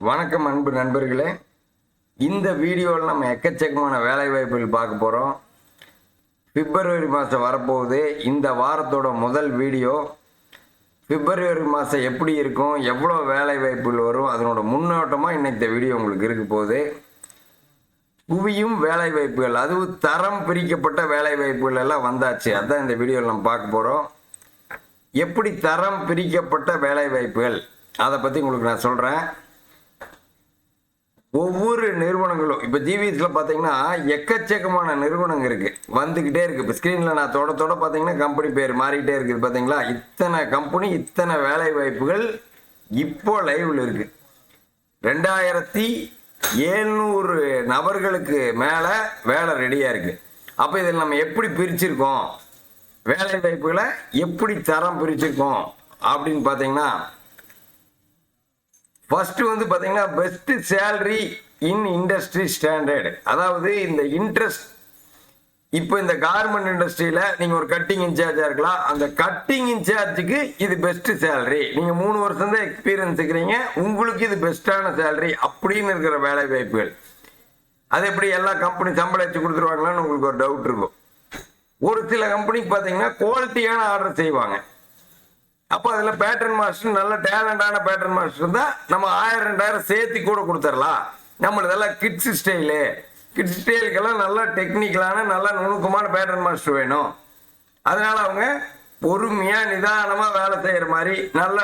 வணக்கம் அன்பு நண்பர்களே. இந்த வீடியோவில் நம்ம எக்கச்சக்கமான வேலை வாய்ப்புகள் பார்க்க போகிறோம் பிப்ரவரி மாதம் வரப்போகுது. இந்த வாரத்தோட முதல் வீடியோ. பிப்ரவரி மாதம் எப்படி இருக்கும்? எவ்வளோ வேலை வாய்ப்புகள் வரும்? அதனோட முன்னோட்டமாக இன்னைக்கு இந்த வீடியோ உங்களுக்கு இருக்க போகுது. புவியும் வேலை வாய்ப்புகள் அதுவும் தரம் பிரிக்கப்பட்ட வேலை வாய்ப்புகள் எல்லாம் வந்தாச்சு. அதுதான் இந்த வீடியோவில் நம்ம பார்க்க போகிறோம் எப்படி தரம் பிரிக்கப்பட்ட வேலை வாய்ப்புகள்? அதை பற்றி உங்களுக்கு நான் சொல்கிறேன் ஒவ்வொரு நிறுவனங்களும் இப்போ ஜிவிஎஸ்ல பார்த்தீங்கன்னா எக்கச்சக்கமான நிறுவனங்கள் இருக்கு. வந்துக்கிட்டே இருக்கு. இப்போ ஸ்க்ரீனில் நான் தொட தொட பார்த்தீங்கன்னா கம்பெனி பேர் மாறிக்கிட்டே இருக்குது பார்த்தீங்களா இத்தனை கம்பெனி இத்தனை வேலை வாய்ப்புகள் இப்போ லைவ்ல இருக்கு. ரெண்டாயிரத்தி எழுநூறு நபர்களுக்கு மேலே வேலை ரெடியாக இருக்கு. அப்போ இதில் நம்ம எப்படி பிரிச்சிருக்கோம்? வேலை வாய்ப்புகளை எப்படி தரம் பிரிச்சிருக்கோம்? அப்படின்னு பார்த்தீங்கன்னா ஃபஸ்ட்டு வந்து பார்த்தீங்கன்னா best salary in industry standard அதாவது இந்த இன்ட்ரெஸ்ட் இப்போ இந்த கார்மெண்ட் இண்டஸ்ட்ரியில் நீங்கள் ஒரு கட்டிங் இன்சார்ஜாக இருக்கலாம். அந்த கட்டிங் இன்சார்ஜுக்கு இது பெஸ்ட்டு சேலரி நீங்கள் மூணு வருஷம் தான் எக்ஸ்பீரியன்ஸ் இருக்கிறீங்க. உங்களுக்கு இது பெஸ்ட்டான சேலரி அப்படின்னு இருக்கிற வேலை வாய்ப்புகள். அது எப்படி எல்லா கம்பெனி சம்பளம் வச்சு கொடுத்துருவாங்களான்னு உங்களுக்கு ஒரு டவுட் இருக்கும். ஒரு சில கம்பெனிக்கு பார்த்தீங்கன்னா குவாலிட்டியான ஆர்டர் செய்வாங்க. அப்போ அதில் பேட்டர்ன் மாஸ்டர் நல்ல டேலண்டான பேட்டர்ன் மாஸ்டர் இருந்தால் நம்ம ஆயிரம் ரெண்டாயிரம் சேர்த்து கூட கொடுத்துடலாம். நம்மளதெல்லாம் கிட்ஸ் ஸ்டைலு கிட்ஸ் ஸ்டைலுக்கெல்லாம் நல்ல டெக்னிக்கலான நல்ல நுணுக்கமான பேட்டர்ன் மாஸ்டர் வேணும். அதனால் அவங்க பொறுமையாக நிதானமாக வேலை செய்கிற மாதிரி நல்ல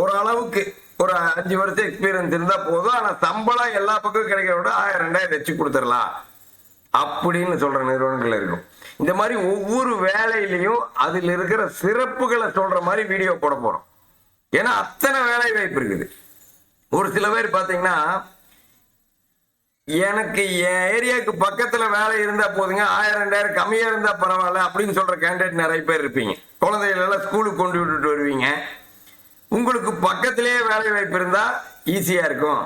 ஒரு அளவுக்கு ஒரு அஞ்சு வருஷம் எக்ஸ்பீரியன்ஸ் இருந்தால் போதும். ஆனால் சம்பளம் எல்லா பக்கம் கிடைக்கிறத விட ஆயிரம் ரெண்டாயிரம் வச்சு கொடுத்துடலாம். அப்படின்னு சொல்கிற நிறுவனங்கள் இருக்கும். இந்த மாதிரி ஒவ்வொரு வேலையிலையும் அதில் இருக்கிற சிறப்புகளை சொல்ற மாதிரி வீடியோ போட போறோம். ஏன்னா அத்தனை வேலை வாய்ப்பு இருக்குது. ஒரு சில பேர் பார்த்தீங்கன்னா எனக்கு என் ஏரியாவுக்கு பக்கத்துல வேலை இருந்தா போதுங்க ஆயிரம் ரெண்டாயிரம் கம்மியா இருந்தா பரவாயில்ல அப்படின்னு சொல்ற கேண்டிடேட் நிறைய பேர் இருப்பீங்க. குழந்தைகள் எல்லாம் ஸ்கூலுக்கு கொண்டு விட்டுட்டு வருவீங்க. உங்களுக்கு பக்கத்திலேயே வேலை வாய்ப்பு இருந்தா ஈஸியா இருக்கும்.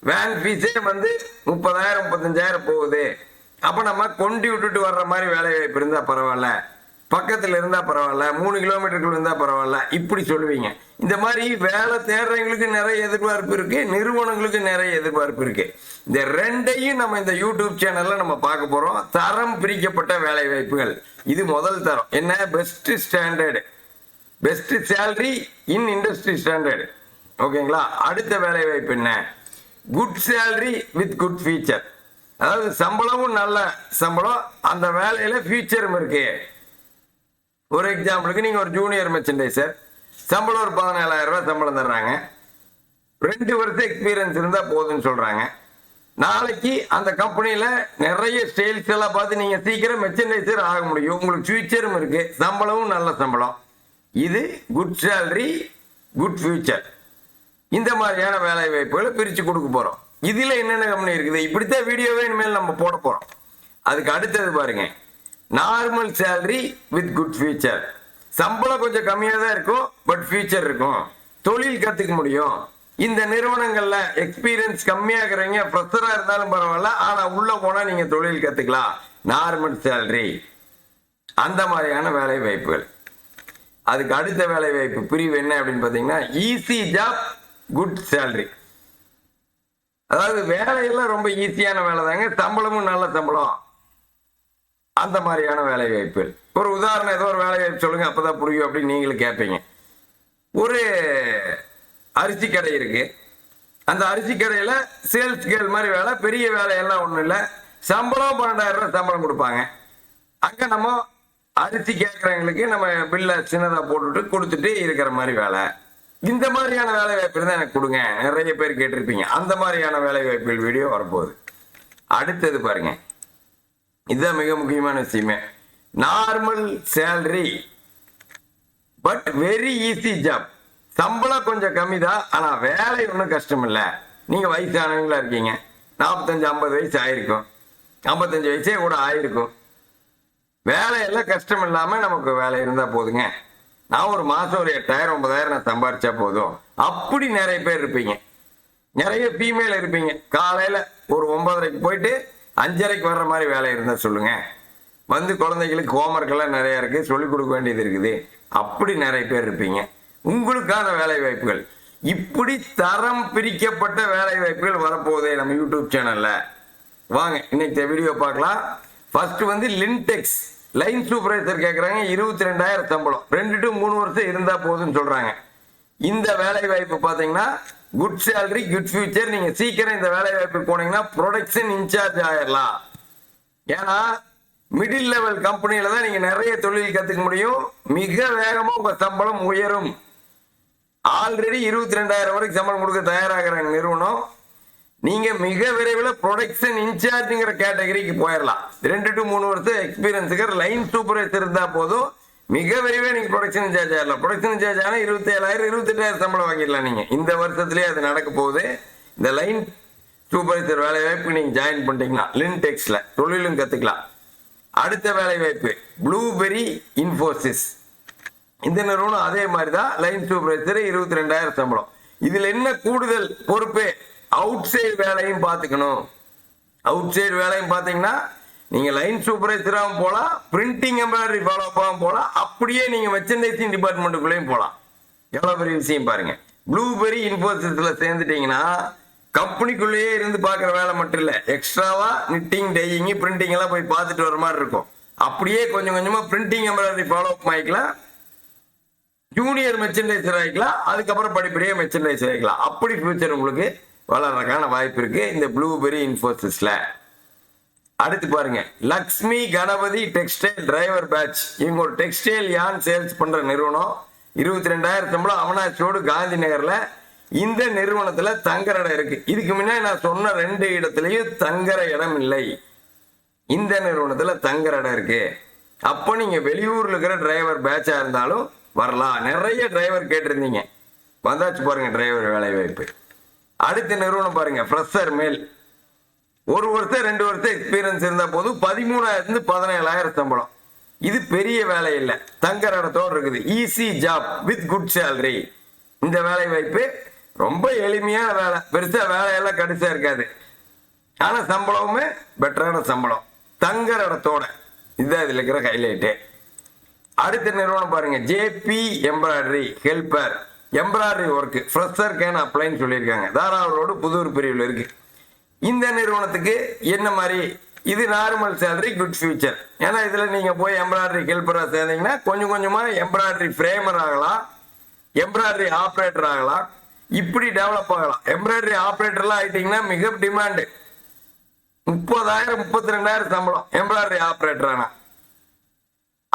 வேன் ஃபீஸே வந்து முப்பதாயிரம் முப்பத்தஞ்சாயிரம் போகுது. அப்போ நம்ம கொண்டு விட்டுட்டு வர்ற மாதிரி வேலை வாய்ப்பு இருந்தால் பரவாயில்ல. பக்கத்தில் இருந்தால் பரவாயில்ல. மூணு கிலோமீட்டருக்குள்ள இருந்தால் பரவாயில்ல. இப்படி சொல்லுவீங்க. இந்த மாதிரி வேலை தேடுறவங்களுக்கு நிறைய எதிர்பார்ப்பு இருக்குது நிறுவனங்களுக்கு நிறைய எதிர்பார்ப்பு இருக்குது இந்த ரெண்டையும் நம்ம இந்த யூடியூப் சேனலில் நம்ம பார்க்க போகிறோம் தரம் பிரிக்கப்பட்ட வேலை வாய்ப்புகள். இது முதல் தரம். என்ன? Best standard best salary in industry standard ஓகேங்களா? அடுத்த வேலை வாய்ப்பு என்ன? Good salary with good future அதாவது சம்பளமும் நல்ல சம்பளம் அந்த வேலையில ஃபியூச்சரும் இருக்கு. ஒரு எக்ஸாம்பிளுக்கு நீங்க ஒரு ஜூனியர் மெர்ச்சன்டைசர் சம்பளம் ஒரு பதினேழாயிரம் ரூபாய் சம்பளம் தர்றாங்க. ரெண்டு வருஷம் எக்ஸ்பீரியன்ஸ் இருந்தா போதும்னு சொல்றாங்க. நாளைக்கு அந்த கம்பெனியில நிறைய ஸ்டைல்ஸ் எல்லாம் பார்த்து நீங்க சீக்கிரம் மெர்ச்சன்டைசர் ஆக முடியும். உங்களுக்கு ஃபியூச்சரும் இருக்கு. சம்பளமும் நல்ல சம்பளம். இது குட் சேலரி குட் ஃபியூச்சர் இந்த மாதிரியான வேலை வாய்ப்புகளை பிரித்து கொடுக்க போகிறோம் இதில் என்னென்ன கம்பெனி இருக்குது? இப்படித்தான் வீடியோவே இனிமேல் நம்ம போட போகிறோம் அதுக்கு அடுத்தது பாருங்க. Normal salary with good future சம்பளம் கொஞ்சம் கம்மியாக தான் இருக்கும் பட் ஃபியூச்சர் இருக்கும். தொழில் கற்றுக்க முடியும். இந்த நிறுவனங்கள்ல எக்ஸ்பீரியன்ஸ் கம்மியாக இருக்கிறவங்க ப்ரெஷரா இருந்தாலும் பரவாயில்ல ஆனா உள்ள போனா நீங்க தொழில் கத்துக்கலாம். நார்மல் சேலரி அந்த மாதிரியான வேலை வாய்ப்புகள். அதுக்கு அடுத்த வேலை வாய்ப்பு பிரிவு என்ன அப்படின்னு பார்த்தீங்கன்னா ஈஸி ஜாப் குட் சேலரி அதாவது வேலையெல்லாம் ரொம்ப ஈஸியான வேலை தாங்க சம்பளமும் நல்ல சம்பளம். அந்த மாதிரியான வேலை வாய்ப்புகள். ஒரு உதாரணம் ஏதோ ஒரு வேலை வாய்ப்பு சொல்லுங்க அப்பதான் புரியும் அப்படின்னு நீங்களும் கேட்பீங்க ஒரு அரிசி கடை இருக்கு. அந்த அரிசி கடையில சேல்ஸ் கேர்ள் மாதிரி வேலை பெரிய வேலையெல்லாம் ஒன்றும் இல்லை. சம்பளம் பன்னெண்டாயிரம் ரூபாய் சம்பளம் கொடுப்பாங்க. அங்கே நம்ம அரிசி கேட்குறவங்களுக்கு நம்ம பில்ல சின்னதாக போட்டுட்டு கொடுத்துட்டு இருக்கிற மாதிரி வேலை. இந்த மாதிரியான வேலை வாய்ப்பு இருந்தா எனக்கு கொடுங்க. நிறைய பேர் கேட்டிருப்பீங்க. அந்த மாதிரியான வேலை வாய்ப்புகள் வீடியோ வரப்போகுது. அடுத்தது பாருங்க. இதுதான் மிக முக்கியமான விஷயமே. Normal salary but very easy job சம்பளம் கொஞ்சம் கம்மி தான் ஆனால் வேலை ஒன்றும் கஷ்டம் இல்லை நீங்கள் வயசானவங்களா இருக்கீங்க. நாற்பத்தஞ்சு ஐம்பது வயசு ஆயிருக்கும். ஐம்பத்தஞ்சு வயசே கூட ஆயிருக்கும். வேலையெல்லாம் கஷ்டம் இல்லாமல் நமக்கு வேலை இருந்தால் போதுங்க. நான் ஒரு மாதம் ஒரு எட்டாயிரம் ஒன்பதாயிரம் நான் சம்பாரிச்சா போதும். அப்படி நிறைய பேர் இருப்பீங்க. நிறைய ஃபீமேல் இருப்பீங்க. காலையில் ஒரு ஒன்பதரைக்கு போயிட்டு அஞ்சரைக்கு வர்ற மாதிரி வேலை இருந்தால் சொல்லுங்க. வந்து குழந்தைகளுக்கு ஹோம்ஒர்க்கெல்லாம் நிறைய இருக்குது சொல்லிக் கொடுக்க வேண்டியது இருக்குது. அப்படி நிறைய பேர் இருப்பீங்க. உங்களுக்கான வேலை வாய்ப்புகள். இப்படி தரம் பிரிக்கப்பட்ட வேலை வாய்ப்புகள் வரப்போகுது நம்ம யூடியூப் சேனலில் வாங்க இன்னைக்கு வீடியோ பார்க்கலாம். ஃபர்ஸ்ட் வந்து லின்டெக்ஸ் லைன் சூப்பர்வைசர் கேட்குறாங்க இருபத்தி ரெண்டாயிரம் சம்பளம். ரெண்டு டு மூணு வருஷம் இருந்தால் போதும்னு சொல்கிறாங்க இந்த வேலை வாய்ப்பு பார்த்தீங்கன்னா குட் சேலரி குட் ஃபியூச்சர் நீங்கள் சீக்கிரம் இந்த வேலை வாய்ப்பு போனீங்கன்னா ப்ரொடக்ஷன் இன்சார்ஜ் ஆயிடலாம் ஏன்னா மிடில் லெவல் கம்பெனியில தான் நீங்க நிறைய தொழில் கத்துக்க முடியும். மிக வேகமா உங்க சம்பளம் உயரும். ஆல்ரெடி இருபத்தி ரெண்டாயிரம் வரைக்கும் சம்பளம் கொடுக்க தயாராகிறாங்க நிறுவனம். நீங்க மிக விரைவில் ப்ரொடக்ஷன் இன்சார்ஜுங்கிற கேட்டகரிக்கு போயிடலாம் ரெண்டு டு மூணு வருஷம் எக்ஸ்பீரியன்ஸுக்கு லைன் சூப்பர்வைசர் இருந்தா போதும். மிக விரைவில் நீங்க ப்ரொடக்ஷன் இன்சார்ஜ் ஆகலாம் ப்ரொடக்ஷன் இன்சார்ஜ் ஆனால் இருபத்தி ஏழாயிரம் இருபத்தெட்டாயிரம் சம்பளம் வாங்கிடலாம் நீங்க. இந்த வருஷத்துலேயே அது நடக்க போகுது. இந்த லைன் சூப்பர்வைசர் வேலை வாய்ப்பு நீங்க ஜாயின் பண்ணிட்டீங்கன்னா லின்டெக்ஸ்ல தொழிலும் கத்துக்கலாம். அடுத்த வேலை வாய்ப்பு ப்ளூபெரி இன்ஃபோசிஸ் இந்த நிறுவனம் அதே மாதிரி தான் லைன் சூப்பர்வைசர் இருபத்தி ரெண்டாயிரம் சம்பளம். இதுல என்ன கூடுதல் பொறுப்பு? அவுட் சைடு வேலையும் பார்த்துக்கணும். அவுட் சைடு வேலையும் பார்த்தீங்கன்னா நீங்கள் லைன் சூப்பர்வைசராகவும் போகலாம் பிரிண்டிங் எம்ப்ராய்டரி ஃபாலோப்பாகவும் போகலாம் அப்படியே நீங்கள் மெர்ச்சன்டைசிங் டிபார்ட்மெண்ட்டுக்குள்ளேயும் போகலாம் எவ்வளோ பெரிய விஷயம் பாருங்கள் ப்ளூபெரி இன்ஃபோசிஸில் சேர்ந்துட்டீங்கன்னா கம்பெனிக்குள்ளேயே இருந்து பார்க்குற வேலை மட்டும் இல்லை. எக்ஸ்ட்ராவாக நிட்டிங் டெய்யிங் பிரிண்டிங் எல்லாம் போய் பார்த்துட்டு வர மாதிரி இருக்கும். அப்படியே கொஞ்சம் கொஞ்சமாக பிரிண்டிங் எம்ப்ராய்டரி ஃபாலோ அப் ஆகிக்கலாம். ஜூனியர் மெர்ச்சன்டைசர் ஆகிக்கலாம். அதுக்கப்புறம் படிப்படியாக மெர்ச்சன்டைசர் ஆகிக்கலாம். அப்படி ஃபியூச்சர் உங்களுக்கு வளர்றதுக்கான வாய்ப்பு இருக்கு. இந்த ப்ளூபெரி இன்ஃபோசிஸ்ல அடுத்து பாருங்க. Lakshmi Ganapathi textile driver batch இவங்க ஒரு டெக்ஸ்டைல் யான் சேல்ஸ் பண்ற நிறுவனம்? இருபத்தி ரெண்டாயிரம் சம்பளம் அவனாசி காந்தி நகர்ல இந்த நிறுவனத்துல தங்குற இடம் இருக்கு. இதுக்கு முன்னாடி நான் சொன்ன ரெண்டு இடத்துலயும் தங்குற இடம் இல்லை. இந்த நிறுவனத்துல தங்குற இடம் இருக்கு. அப்போ நீங்க வெளியூர்ல இருக்கிற டிரைவர் பேட்சா இருந்தாலும் வரலாம். நிறைய டிரைவர் கேட்டிருந்தீங்க. வந்தாச்சு பாருங்க டிரைவர் வேலை வாய்ப்பு அடுத்த நிறுவனம் பாருங்க ஃப்ரெஷர் மேல் ஒரு வருஷம் ரெண்டு வருஷம் எக்ஸ்பீரியன்ஸ் இருந்த போதும். பதிமூணாயிரத்து பதினேழாயிரம் சம்பளம். இது பெரிய வேலை இல்லை. தங்குற இடத்தோடு இருக்குது. Easy job with good salary இந்த வேலை வாய்ப்பு ரொம்ப எளிமையான வேலை. பெருசாக வேலையெல்லாம் கடைசியாக இருக்காது. ஆனால் சம்பளமுமே பெட்டரான சம்பளம். தங்குற இடத்தோட. இதுதான் இதில் இருக்கிற ஹைலைட்டு அடுத்த நிறுவனம் பாருங்க JP embroidery helper embroidery work fresher can அப்ளைன்னு சொல்லியிருக்காங்க. தாராள ரோடு புதூர் பிரிவில் இருக்கு. இந்த நிறுவனத்துக்கு என்ன மாதிரி இது நார்மல் சேலரி குட் ஃபியூச்சர் ஏன்னா இதில் நீங்கள் போய் எம்ப்ராய்டரி ஹெல்ப்பராக சேர்ந்தீங்கன்னா கொஞ்சம் கொஞ்சமாக எம்ப்ராய்டரி ஃப்ரேமர் ஆகலாம் எம்ப்ராய்டரி ஆப்ரேட்டர் ஆகலாம் இப்படி டெவலப் ஆகலாம். எம்ப்ராய்டரி ஆப்ரேட்டர்லாம் ஆகிட்டிங்கன்னா மிக டிமாண்டு முப்பதாயிரம் முப்பத்தி ரெண்டாயிரம் சம்பளம் எம்ப்ராய்டரி ஆப்ரேட்டர் ஆனால்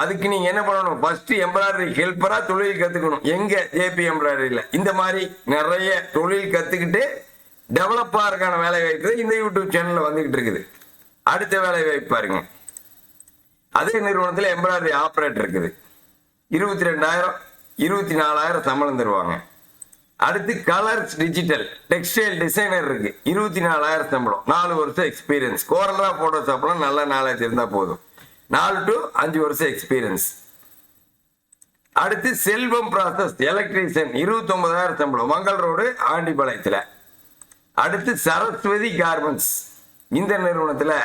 அதுக்கு நீங்க என்ன பண்ணணும்? ஃபர்ஸ்ட் எம்ப்ராய்டரி ஹெல்ப்பரா தொழில் கத்துக்கணும். எங்க ஜேபி எம்ப்ராய்டரியில இந்த மாதிரி நிறைய தொழில் கத்துக்கிட்டு டெவலப் இருக்கான வேலை வாய்ப்பு இந்த யூடியூப் சேனல்ல வந்துகிட்டு இருக்குது. அடுத்த வேலை வாய்ப்பு பாருங்க. அதே நிறுவனத்தில் எம்ப்ராய்டரி ஆப்ரேட்டர் இருக்குது. இருபத்தி ரெண்டாயிரம் இருபத்தி நாலாயிரம் சம்பளம் தருவாங்க. அடுத்து கலர்ஸ் டிஜிட்டல் டெக்ஸ்டைல் டிசைனர் இருக்கு. இருபத்தி நாலாயிரம் சம்பளம். நாலு வருஷம் எக்ஸ்பீரியன்ஸ் கோரலா போட்டோ சாப்பிடலாம் நல்ல நாலேஜ் இருந்தால் போதும். நாலு டு அஞ்சு வருஷம் எக்ஸ்பீரியன்ஸ் அடுத்து செல்வம் ப்ராசஸ் எலக்ட்ரீஷியன் இருபத்தி ஒன்பதாயிரம் சம்பளம் மங்கள் ரோடு ஆண்டிபாளையத்தில். அடுத்து சரஸ்வதி கார்மெண்ட்ஸ் இந்த நிறுவனத்தில்.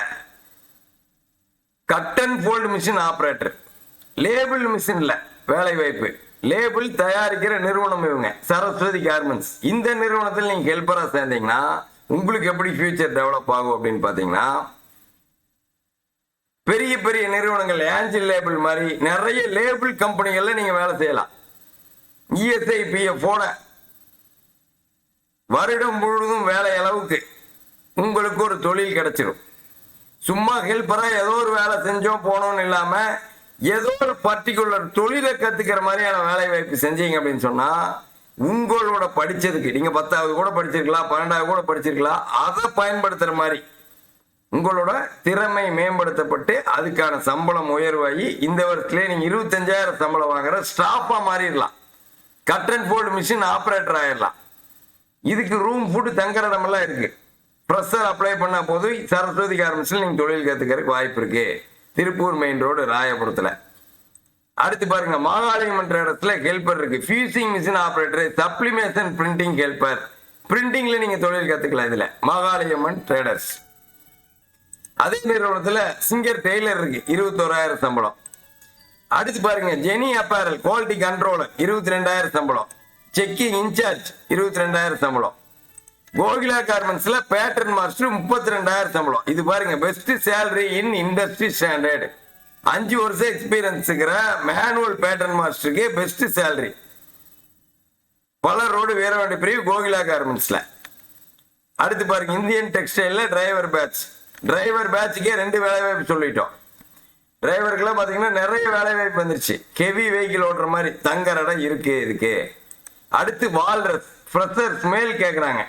Cut and fold machine operator label மிஷின்ல வேலை வாய்ப்பு. லேபிள் தயாரிக்கிற நிறுவனம் இவங்க சரஸ்வதி கார்மெண்ட்ஸ் இந்த நிறுவனத்தில் நீங்கள் ஹெல்ப்பராக சேர்ந்தீங்கன்னா உங்களுக்கு எப்படி ஃபியூச்சர் டெவலப் ஆகும் அப்படின்னு பார்த்தீங்கன்னா பெரிய பெரிய நிறுவனங்கள் ஏஞ்சல் லேபிள் மாதிரி நிறைய லேபிள் கம்பெனிகள்ல நீங்க வேலை செய்யலாம். இஎஸ்ஐ பிஎஃப் வருடம் முழுவதும் வேலை அளவுக்கு உங்களுக்கு ஒரு தொழில் கிடைச்சிடும் சும்மா ஹெல்ப்பராக ஏதோ ஒரு வேலை செஞ்சோம் போனோம்னு இல்லாமல் ஏதோ ஒரு பர்டிகுலர் தொழிலை கற்றுக்கிற மாதிரியான வேலை வாய்ப்பு செஞ்சீங்க அப்படின்னு சொன்னால் உங்களோட படித்ததுக்கு நீங்கள் பத்தாவது கூட படிச்சிருக்கலாம் பன்னெண்டாவது கூட படிச்சிருக்கலாம் அதை பயன்படுத்துகிற மாதிரி உங்களோட திறமை மேம்படுத்தப்பட்டு அதுக்கான சம்பளம் உயர்வாகி இந்த வருஷத்துலேயே நீங்கள் இருபத்தஞ்சாயிரம் சம்பளம் வாங்குற ஸ்டாஃபாக மாறிடலாம். Cut and fold machine operator ஆகிடலாம் இதுக்கு ரூம் ஃபுட்டு தங்குற இடமெல்லாம் இருக்கு. ப்ரெஷர் அப்ளை பண்ணால் போது சரஸ்வதி கார்மெண்ட்ஸில் நீங்கள் தொழில் கற்றுக்கிறதுக்கு வாய்ப்பு இருக்கு. திருப்பூர் மெயின் ரோடு ராயபுரத்தில். அடுத்து பாருங்க மாகாளிமன்ற இடத்துல ஹெல்பர் இருக்கு. Fusing machine operator sublimation printing helper பிரிண்டிங்ல நீங்க தொழில் கத்துக்கலாம் இதுல. மாகாளியம்மன் ட்ரேடர்ஸ் அதே நிறுவனத்துல சிங்கர் டெய்லர் இருக்கு. இருபத்தோராயிரம் சம்பளம். அடுத்து பாருங்க ஜெனி அப்பேரல் குவாலிட்டி கண்ட்ரோலர் இருபத்தி ரெண்டாயிரம் சம்பளம். செக்கிங் இன்சார்ஜ் இருபத்தி ரெண்டாயிரம் சம்பளம். கோகிலா கார்மெண்ட்ஸ்ல பேட்டர்ன் மாஸ்டர் முப்பத்தி ரெண்டாயிரம் சம்பளம். இது பாருங்க best salary in industry standard அஞ்சு வருஷம் எக்ஸ்பீரியன்ஸ் இருக்கிற மேனுவல் பேட்டர்ன் மாஸ்டருக்கு பெஸ்ட் சேலரி பல ரோடு வீரவாண்டி பிரிவு கோகிலா கார்மெண்ட்ஸ்ல அடுத்து பாருங்க இந்தியன் டெக்ஸ்டைல்ல டிரைவர் பேட்ச் டிரைவர் பேட்சுக்கே ரெண்டு வேலை வாய்ப்பு சொல்லிட்டோம். டிரைவருக்குலாம் பார்த்தீங்கன்னா நிறைய வேலை வாய்ப்பு வந்துருச்சு. ஹெவி வெஹிக்கிள் ஓட்டுற மாதிரி தங்குற இடம் இருக்கு இருக்கு. அடுத்து வால்ரஸ் ஃப்ரெஷர்ஸ் மேல் கேட்குறாங்க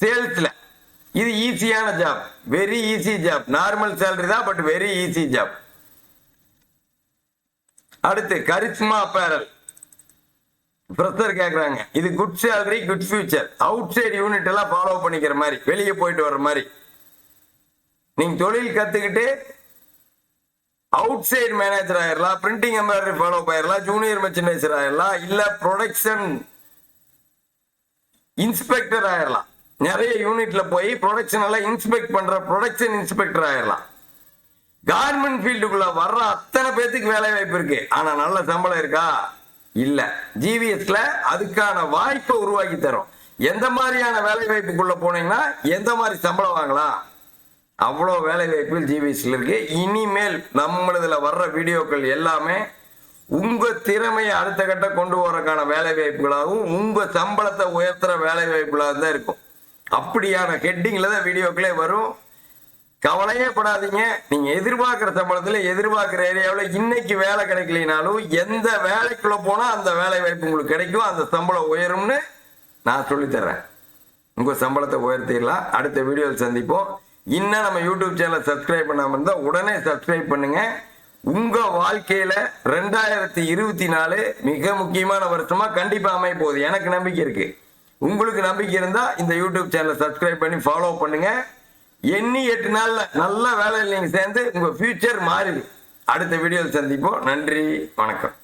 சேல்ஸில் இது ஈஸியான job very easy job normal salary தான் பட் வெரி ஈஸி ஜாப் அடுத்து கரிஸ்மா அப்பேரல் பிரஷர் கேட்குறாங்க இது good salary good future outside unit எல்லாம் ஃபாலோ பண்ணிக்கிற மாதிரி வெளியே போயிட்டு வர்ற மாதிரி. நீங்க தொழில் கத்துக்கிட்டு அவுட் சைடு மேனேஜர் ஆயிரலாம் பிரிண்டிங் எம்ப்ராய்டரி ஃபாலோ ஆயிரலாம் ஜூனியர் மெர்ச்சன்டைசர் ஆயிரலாம் இல்ல ப்ரொடக்ஷன் இன்ஸ்பெக்டர் ஆயிரலாம். நிறைய யூனிட்ல போய் ப்ரொடக்ஷன் எல்லாம் இன்ஸ்பெக்ட் பண்ற ப்ரொடக்ஷன் இன்ஸ்பெக்டர் ஆயிரலாம். கார்மெண்ட் ஃபீல்டுக்குள்ள வர்ற அத்தனை பேத்துக்கு வேலை வாய்ப்பு இருக்கு. ஆனா நல்ல சம்பளம் இருக்கா? இல்ல. ஜிவிஎஸ்ல அதுக்கான வாய்ப்பை உருவாக்கி தரும். எந்த மாதிரியான வேலை வாய்ப்புக்குள்ள போனீங்கன்னா எந்த மாதிரி சம்பளம் வாங்கலாம்? அவ்வளோ வேலை வாய்ப்புகள் இருக்குது இனிமேல் நம்மளதில் வர்ற வீடியோக்கள் எல்லாமே உங்கள் திறமையை அடுத்த கட்டம் கொண்டு வரக்கான வேலை வாய்ப்புகளாகவும் சம்பளத்தை உயர்த்துற வேலை வாய்ப்புகளாக தான் இருக்கும். அப்படியான ஹெட்டிங்கில் தான் வீடியோக்களே வரும். கவலையே படாதீங்க. நீங்கள் எதிர்பார்க்குற சம்பளத்தில் எதிர்பார்க்குற ஏரியாவில் இன்னைக்கு வேலை கிடைக்கலனாலும் எந்த வேலைக்குள்ளே போனால் அந்த வேலை வாய்ப்பு உங்களுக்கு கிடைக்கும். அந்த சம்பளம் உயரும்னு நான் சொல்லித்தரேன் உங்கள் சம்பளத்தை உயர்த்திடலாம். அடுத்த வீடியோவில் சந்திப்போம். இன்னும் நம்ம யூடியூப் சேனலை சப்ஸ்கிரைப் பண்ணாமல் இருந்தால் உடனே சப்ஸ்கிரைப் பண்ணுங்க. உங்கள் வாழ்க்கையில் ரெண்டாயிரத்தி இருபத்தி நாலு மிக முக்கியமான வருஷமாக கண்டிப்பாக அமைய போகுது. எனக்கு நம்பிக்கை இருக்குது உங்களுக்கு நம்பிக்கை இருந்தால் இந்த யூடியூப் சேனலை சப்ஸ்கிரைப் பண்ணி ஃபாலோ பண்ணுங்கள் எண்ணி எட்டு நாளில் நல்ல வேலையில் நீங்கள் சேர்ந்து உங்கள் ஃபியூச்சர் மாறிடும் அடுத்த வீடியோவில் சந்திப்போம். நன்றி. வணக்கம்.